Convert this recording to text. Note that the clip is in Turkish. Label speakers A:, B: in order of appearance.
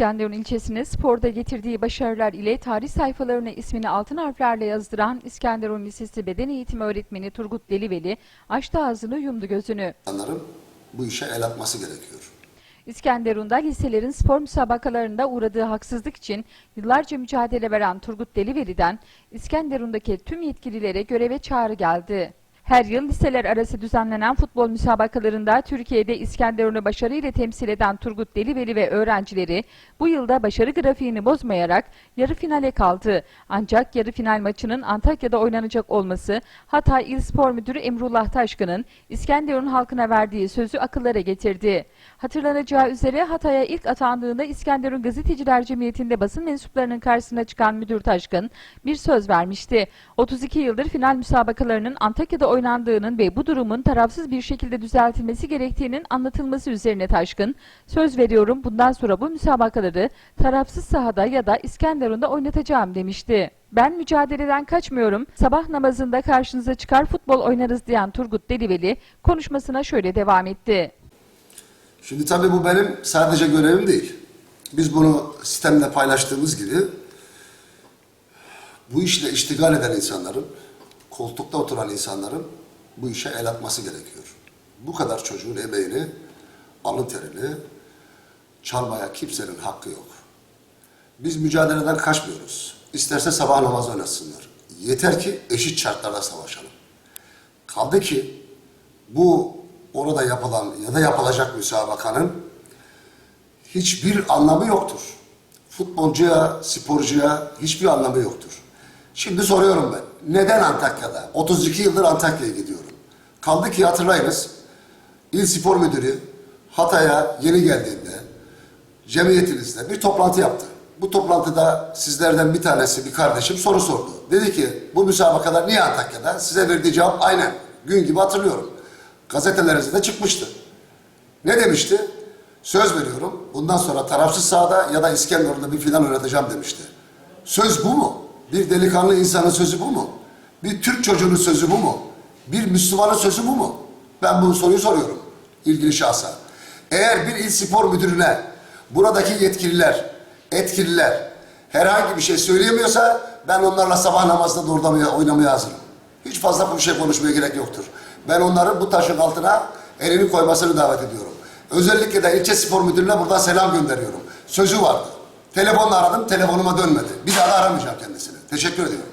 A: İskenderun ilçesine sporda getirdiği başarılar ile tarih sayfalarına ismini altın harflerle yazdıran İskenderun Lisesi Beden Eğitimi Öğretmeni Turgut Deliveli açtı ağzını yumdu gözünü.
B: insanların bu işe el atması gerekiyor.
A: İskenderun'da liselerin spor müsabakalarında uğradığı haksızlık için yıllarca mücadele veren Turgut Deliveli'den İskenderun'daki tüm yetkililere göreve çağrı geldi. Her yıl liseler arası düzenlenen futbol müsabakalarında Türkiye'de İskenderun'u başarıyla temsil eden Turgut Deliveli ve öğrencileri bu yılda başarı grafiğini bozmayarak yarı finale kaldı. Ancak yarı final maçının Antakya'da oynanacak olması Hatay İl Spor Müdürü Emrullah Taşkın'ın İskenderun halkına verdiği sözü akıllara getirdi. Hatırlanacağı üzere Hatay'a ilk atandığında İskenderun Gazeteciler Cemiyeti'nde basın mensuplarının karşısına çıkan Müdür Taşkın bir söz vermişti. 32 yıldır final müsabakalarının Antakya'da oynandığının ve bu durumun tarafsız bir şekilde düzeltilmesi gerektiğinin anlatılması üzerine Taşkın, söz veriyorum bundan sonra bu müsabakaları tarafsız sahada ya da İskenderun'da oynatacağım demişti. Ben mücadeleden kaçmıyorum. Sabah namazında karşınıza çıkar futbol oynarız diyen Turgut Deliveli konuşmasına şöyle devam etti.
B: Şimdi tabii bu benim sadece görevim değil. Biz bunu sistemle paylaştığımız gibi bu işle iştigal eden insanların, koltukta oturan insanların bu işe el atması gerekiyor. Bu kadar çocuğun emeğini, alın terini çalmaya kimsenin hakkı yok. Biz mücadeleden kaçmıyoruz. İsterse sabah namazı oynasınlar. Yeter ki eşit şartlarda savaşalım. Kaldı ki bu orada yapılan ya da yapılacak müsabakanın hiçbir anlamı yoktur. Futbolcuya, sporcuya hiçbir anlamı yoktur. Şimdi soruyorum ben. Neden Antakya'da? 32 yıldır Antakya'ya gidiyorum. Kaldı ki hatırlayınız. İl Spor Müdürü Hatay'a yeni geldiğinde cemiyetinizde bir toplantı yaptı. Bu toplantıda sizlerden bir tanesi, bir kardeşim soru sordu. Dedi ki bu müsabakalar niye Antakya'da? Size verdiği cevap aynen. Gün gibi hatırlıyorum. Gazetelerinizde de çıkmıştı. Ne demişti? Söz veriyorum. Bundan sonra tarafsız sahada ya da İskenderun'da bir final oynatacağım demişti. Söz bu mu? Bir delikanlı insanın sözü bu mu? Bir Türk çocuğunun sözü bu mu? Bir Müslümanın sözü bu mu? Ben bu soruyu soruyorum ilgili şahsa. Eğer bir il spor müdürüne buradaki yetkililer, etkililer herhangi bir şey söyleyemiyorsa ben onlarla sabah namazda da orada oynamaya hazırım. Hiç fazla bu şey konuşmaya gerek yoktur. Ben onların bu taşın altına elini koymasını davet ediyorum. Özellikle de ilçe spor müdürüne buradan selam gönderiyorum. Sözü vardı. Telefonla aradım, telefonuma dönmedi. Bir daha da aramayacağım kendisini. Teşekkür ediyorum.